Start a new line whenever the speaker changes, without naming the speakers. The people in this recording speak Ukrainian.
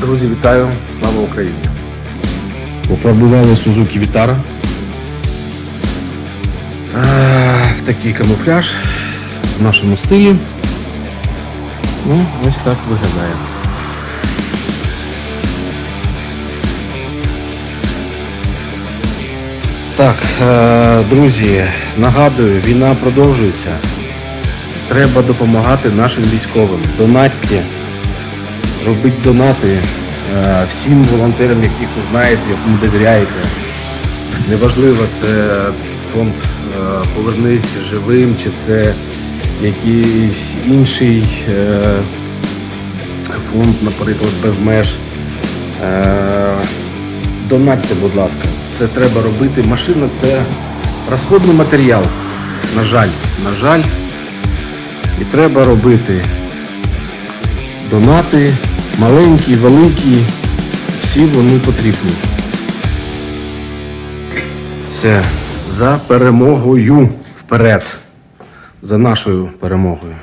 Друзі, вітаю! Слава Україні!
Пофарбували Vitara.
Е, В такий камуфляж в нашому стилі. Ну, ось так виглядає. Так, е, друзі, нагадую, війна продовжується. Треба допомагати нашим військовим. Донатьте, робіть донати е, всім волонтерам, яких ви знаєте, якому довіряєте. Неважливо, це фонд е, Повернись живим, чи це якийсь інший е, фонд, наприклад, без меж. Донатьте, будь ласка, це треба робити. Машина це розходний матеріал. На жаль, на жаль. І треба робити донати, маленькі, великі, всі вони потрібні. Все, за перемогою вперед. За нашою перемогою.